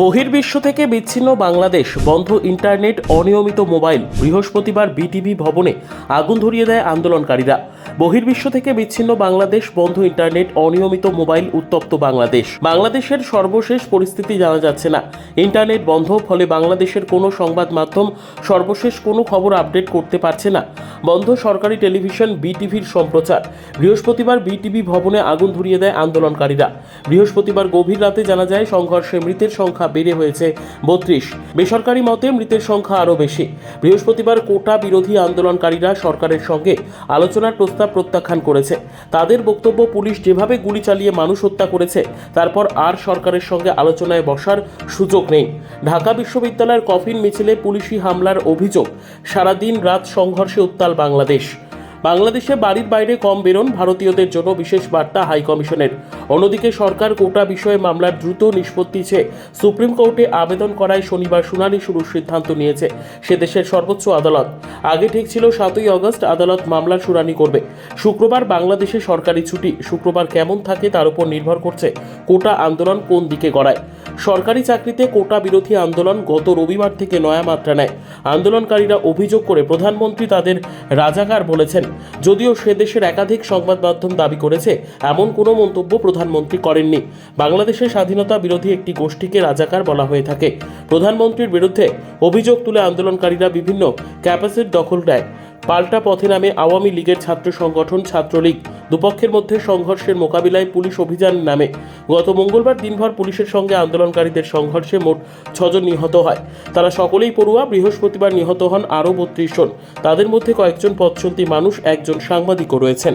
বহির্বিশ্ব থেকে বিচ্ছিন্ন বাংলাদেশ বন্ধ ইন্টারনেট অনিয়মিত মোবাইল বৃহস্পতিবার বিটিভি ভবনে আগুন ধরিয়ে দেয় আন্দোলনকারীরা। বহির্বিশ্ব থেকে বিচ্ছিন্ন বাংলাদেশ বন্ধ ইন্টারনেট, অনিয়মিত মোবাইল উত্তপ্ত বাংলাদেশ। বাংলাদেশের সর্বশেষ পরিস্থিতি জানা যাচ্ছে না। ইন্টারনেট বন্ধ, ফলে বাংলাদেশের কোনো সংবাদ মাধ্যম সর্বশেষ কোনো খবর আপডেট করতে পারছে না। বন্ধ সরকারি টেলিভিশন বিটিভির সম্প্রচার। বৃহস্পতিবার বিটিভি ভবনে আগুন ধরিয়ে দেয় আন্দোলনকারীরা। বৃহস্পতিবার গভীর রাতে জানা যায়, সংঘর্ষে মৃতের সংখ্যা বেড়ে হয়েছে বত্রিশ। বেসরকারি মতে, মৃতের সংখ্যা আরও বেশি। বৃহস্পতিবার কোটা বিরোধী আন্দোলনকারীরা সরকারের সঙ্গে আলোচনার প্রস্তাব প্রত্যাখ্যান করেছে। তাদের বক্তব্য, পুলিশ যেভাবে গুলি চালিয়ে মানুষ হত্যা করেছে, তারপর আর সরকারের সঙ্গে আলোচনায় বসার সুযোগ নেই। ঢাকা বিশ্ববিদ্যালয়ের কফিন মিছিলে পুলিশি হামলার অভিযোগ। সারাদিন রাত সংঘর্ষে উত্তাল বাংলাদেশ। বাংলাদেশে বাড়ির বাইরে কম বেরোন ভারতীয়দের জন্য বিশেষ বার্তা হাই কমিশনের অন্যদিকে সরকার কোটা বিষয়ে মামলার দ্রুত নিষ্পত্তি চেয়ে সুপ্রিম কোর্টে আবেদন করায় শনিবার শুনানি শুরুর সিদ্ধান্ত নিয়েছে সে দেশের সর্বোচ্চ আদালত। আগে ঠিক ছিল সাতই আগস্ট আদালত মামলার শুনানি করবে। শুক্রবার বাংলাদেশে সরকারি ছুটি। শুক্রবার কেমন থাকে তার উপর নির্ভর করছে কোটা আন্দোলন কোন দিকে গড়ায়। সরকারি চাকরিতে কোটা বিরোধী আন্দোলন গত রবিবার থেকে নয়া মাত্রা নেয়। আন্দোলনকারীরা অভিযোগ করে প্রধানমন্ত্রী তাদের রাজাকার বলেছেন, যদিও সে দেশের একাধিক সংবাদ মাধ্যম দাবি করেছে, এমন কোনো মন্তব্য প্রধানমন্ত্রী করেননি। বাংলাদেশের স্বাধীনতা বিরোধী একটি গোষ্ঠীকে রাজাকার বলা হয়ে থাকে। প্রধানমন্ত্রীর বিরুদ্ধে অভিযোগ তুলে আন্দোলনকারীরা বিভিন্ন ক্যাপাসিট দখল দেয় পাল্টা পথে নামে আওয়ামী লীগের ছাত্র সংগঠন ছাত্রলীগ। দুপক্ষের মধ্যে সংঘর্ষের মোকাবিলায় পুলিশ অভিযান নামে। গত মঙ্গলবার দিনভর পুলিশের সঙ্গে আন্দোলনকারীদের সংঘর্ষে মোট ছজন নিহত হয়। তারা সকলেই পড়ুয়া, বৃহস্পতিবার নিহত হন আরও বত্রিশ জন। তাদের মধ্যে কয়েকজন পথচলতি মানুষ, একজন সাংবাদিকও রয়েছেন।